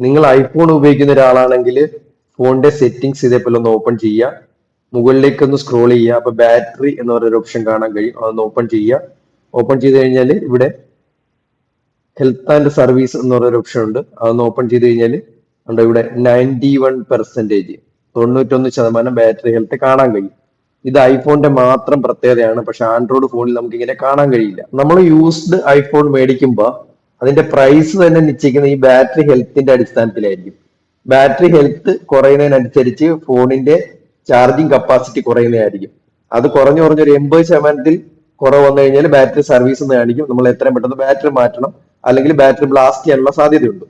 നിങ്ങൾ ഐഫോൺ ഉപയോഗിക്കുന്ന ഒരാളാണെങ്കിൽ ഫോണിന്റെ സെറ്റിംഗ്സ് ഇതേപോലെ ഒന്ന് ഓപ്പൺ ചെയ്യുക. മുകളിലേക്ക് ഒന്ന് സ്ക്രോൾ ചെയ്യുക. അപ്പൊ ബാറ്ററി എന്ന് പറയുന്ന ഓപ്ഷൻ കാണാൻ കഴിയും. അതൊന്ന് ഓപ്പൺ ചെയ്യുക. ഓപ്പൺ ചെയ്ത് കഴിഞ്ഞാൽ ഇവിടെ ഹെൽത്ത് ആൻഡ് സർവീസ് എന്ന് പറയുന്ന ഓപ്ഷൻ ഉണ്ട്. അതൊന്ന് ഓപ്പൺ ചെയ്ത് കഴിഞ്ഞാൽ ഉണ്ട് ഇവിടെ നയന്റി വൺ പെർസെന്റേജ് തൊണ്ണൂറ്റൊന്ന് ശതമാനം ബാറ്ററി ഹെൽത്ത് കാണാൻ കഴിയും. ഇത് ഐഫോണിന്റെ മാത്രം പ്രത്യേകതയാണ്. പക്ഷെ ആൻഡ്രോയിഡ് ഫോണിൽ നമുക്ക് ഇങ്ങനെ കാണാൻ കഴിയില്ല. നമ്മൾ യൂസ്ഡ് ഐഫോൺ മേടിക്കുമ്പോൾ അതിന്റെ പ്രൈസ് തന്നെ നിശ്ചയിക്കുന്ന ഈ ബാറ്ററി ഹെൽത്തിന്റെ അടിസ്ഥാനത്തിലായിരിക്കും. ബാറ്ററി ഹെൽത്ത് കുറയുന്നതിനനുസരിച്ച് ഫോണിന്റെ ചാർജിങ് കപ്പാസിറ്റി കുറയുന്നതായിരിക്കും. അത് കുറഞ്ഞു കുറഞ്ഞൊരു എൺപത് ശതമാനത്തിൽ കുറവ് വന്നു കഴിഞ്ഞാൽ ബാറ്ററി സർവീസ് എന്ന് കാണിക്കും. നമ്മൾ എത്രയും പെട്ടെന്ന് ബാറ്ററി മാറ്റണം. അല്ലെങ്കിൽ ബാറ്ററി ബ്ലാസ്റ്റ് ചെയ്യാനുള്ള സാധ്യതയുണ്ട്.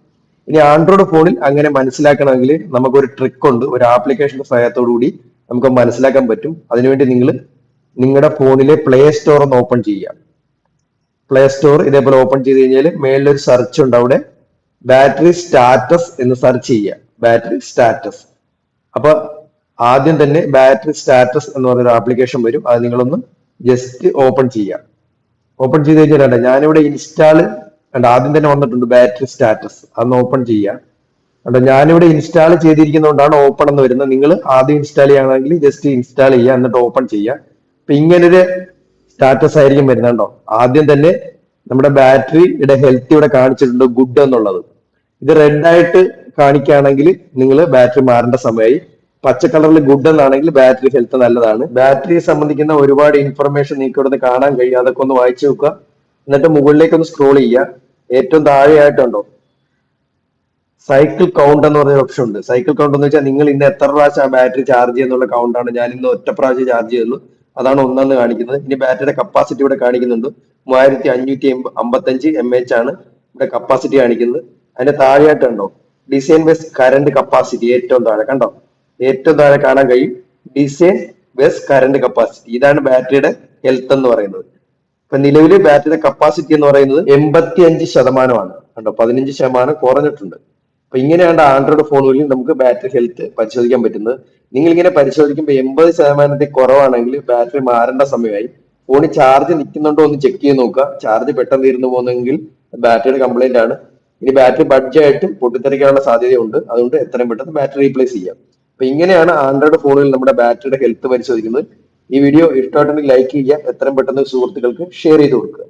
ഇനി ആൻഡ്രോയിഡ് ഫോണിൽ അങ്ങനെ മനസ്സിലാക്കണമെങ്കിൽ നമുക്കൊരു ട്രിക്ക് ഉണ്ട്. ഒരു ആപ്ലിക്കേഷന്റെ സഹായത്തോടു കൂടി നമുക്ക് മനസ്സിലാക്കാൻ പറ്റും. അതിനുവേണ്ടി നിങ്ങൾ നിങ്ങളുടെ ഫോണിലെ പ്ലേ സ്റ്റോർ ഒന്ന് ഓപ്പൺ ചെയ്യുക. പ്ലേ സ്റ്റോർ ഇതേപോലെ ഓപ്പൺ ചെയ്ത് കഴിഞ്ഞാൽ മേളിലൊരു സെർച്ച് ഉണ്ട് അവിടെ. ബാറ്ററി സ്റ്റാറ്റസ് എന്ന് സെർച്ച് ചെയ്യുക. ബാറ്ററി സ്റ്റാറ്റസ് അപ്പൊ ആദ്യം തന്നെ ബാറ്ററി സ്റ്റാറ്റസ് എന്ന് പറയുന്ന ആപ്ലിക്കേഷൻ വരും. അത് നിങ്ങളൊന്ന് ജസ്റ്റ് ഓപ്പൺ ചെയ്യുക. ഓപ്പൺ ചെയ്ത് കഴിഞ്ഞാൽ കണ്ടോ, ഞാനിവിടെ ഇൻസ്റ്റാൾ കണ്ട ആദ്യം തന്നെ വന്നിട്ടുണ്ട് ബാറ്ററി സ്റ്റാറ്റസ് അതൊന്ന് ഓപ്പൺ ചെയ്യുക. കണ്ടോ, ഞാനിവിടെ ഇൻസ്റ്റാൾ ചെയ്തിരിക്കുന്നതുകൊണ്ടാണ് ഓപ്പൺ എന്ന് വരുന്നത്. നിങ്ങൾ ആദ്യം ഇൻസ്റ്റാൾ ചെയ്യുകയാണെങ്കിൽ ജസ്റ്റ് ഇൻസ്റ്റാൾ ചെയ്യുക എന്നിട്ട് ഓപ്പൺ ചെയ്യുക. അപ്പൊ ഇങ്ങനൊരു സ്റ്റാറ്റസ് ആയിരിക്കും വരുന്നുണ്ടോ ആദ്യം തന്നെ നമ്മുടെ ബാറ്ററിയുടെ ഹെൽത്ത് ഇവിടെ കാണിച്ചിട്ടുണ്ട് ഗുഡ് എന്നുള്ളത്. ഇത് റെഡ് ആയിട്ട് കാണിക്കുകയാണെങ്കിൽ നിങ്ങൾ ബാറ്ററി മാറേണ്ട സമയമായി പച്ച കളറിൽ ഗുഡ് എന്നാണെങ്കിൽ ബാറ്ററി ഹെൽത്ത് നല്ലതാണ്. ബാറ്ററിയെ സംബന്ധിക്കുന്ന ഒരുപാട് ഇൻഫർമേഷൻ നിങ്ങൾക്ക് ഇവിടുന്ന് കാണാൻ കഴിയും. അതൊക്കെ ഒന്ന് വായിച്ചു നോക്കുക. എന്നിട്ട് മുകളിലേക്ക് ഒന്ന് സ്ക്രോൾ ചെയ്യുക. ഏറ്റവും താഴെയായിട്ടുണ്ടോ? സൈക്കിൾ കൗണ്ട് എന്ന് പറഞ്ഞ ഓപ്ഷൻ ഉണ്ട്. സൈക്കിൾ കൗണ്ട് എന്ന് വെച്ചാൽ നിങ്ങൾ ഇന്ന് എത്ര പ്രാവശ്യം ആ ബാറ്ററി ചാർജ് ചെയ്യുന്നുള്ള കൗണ്ടാണ് ഞാൻ ഇന്ന് ഒറ്റ പ്രാവശ്യം ചാർജ് ചെയ്തുള്ളൂ അതാണ് ഒന്നാന്ന് കാണിക്കുന്നത്. ഇനി ബാറ്ററിയുടെ കപ്പാസിറ്റി ഇവിടെ കാണിക്കുന്നുണ്ട്. മൂവായിരത്തി അഞ്ഞൂറ്റി അമ്പത്തഞ്ച് എം എച്ച് ആണ് ഇവിടെ കപ്പാസിറ്റി കാണിക്കുന്നത്. അതിന്റെ താഴെയായിട്ടുണ്ടോ? ഡിസൈൻ ബെസ് കറണ്ട് കപ്പാസിറ്റി ഏറ്റവും താഴെ. കണ്ടോ? ഏറ്റവും താഴെ കാണാൻ കഴിയും. ഡിസൈൻ ബെസ് കറണ്ട് കപ്പാസിറ്റി ഇതാണ് ബാറ്ററിയുടെ ഹെൽത്ത് എന്ന് പറയുന്നത്. ഇപ്പൊ നിലവിൽ ബാറ്ററിയുടെ കപ്പാസിറ്റി എന്ന് പറയുന്നത് എൺപത്തി അഞ്ച് ശതമാനമാണ്. കണ്ടോ? പതിനഞ്ച് ശതമാനം കുറഞ്ഞിട്ടുണ്ട്. അപ്പൊ ഇങ്ങനെയാണ് ആൻഡ്രോയിഡ് ഫോണുകളിൽ നമുക്ക് ബാറ്ററി ഹെൽത്ത് പരിശോധിക്കാൻ പറ്റുന്നത്. നിങ്ങൾ ഇങ്ങനെ പരിശോധിക്കുമ്പോൾ എൺപത് ശതമാനത്തിൽ കുറവാണെങ്കിൽ ബാറ്ററി മാറേണ്ട സമയമായി. ഫോണിൽ ചാർജ് നിൽക്കുന്നുണ്ടോ എന്ന് ചെക്ക് ചെയ്ത് നോക്കുക. ചാർജ് പെട്ടെന്ന് തീർന്നു പോകുന്നെങ്കിൽ ബാറ്ററിയുടെ കംപ്ലൈന്റ് ആണ്. ഇനി ബാറ്ററി ബഡ്ജായിട്ടും പൊട്ടിത്തെറിക്കാനുള്ള സാധ്യതയുണ്ട്. അതുകൊണ്ട് എത്രയും പെട്ടെന്ന് ബാറ്ററി റീപ്ലേസ് ചെയ്യാം. അപ്പൊ ഇങ്ങനെയാണ് ആൻഡ്രോയിഡ് ഫോണുകളിൽ നമ്മുടെ ബാറ്ററിയുടെ ഹെൽത്ത് പരിശോധിക്കുന്നത്. ഈ വീഡിയോ ഇഷ്ടമായിട്ടുണ്ടെങ്കിൽ ലൈക്ക് ചെയ്യുക. എത്രയും പെട്ടെന്ന് സുഹൃത്തുക്കൾക്ക് ഷെയർ ചെയ്ത് കൊടുക്കുക.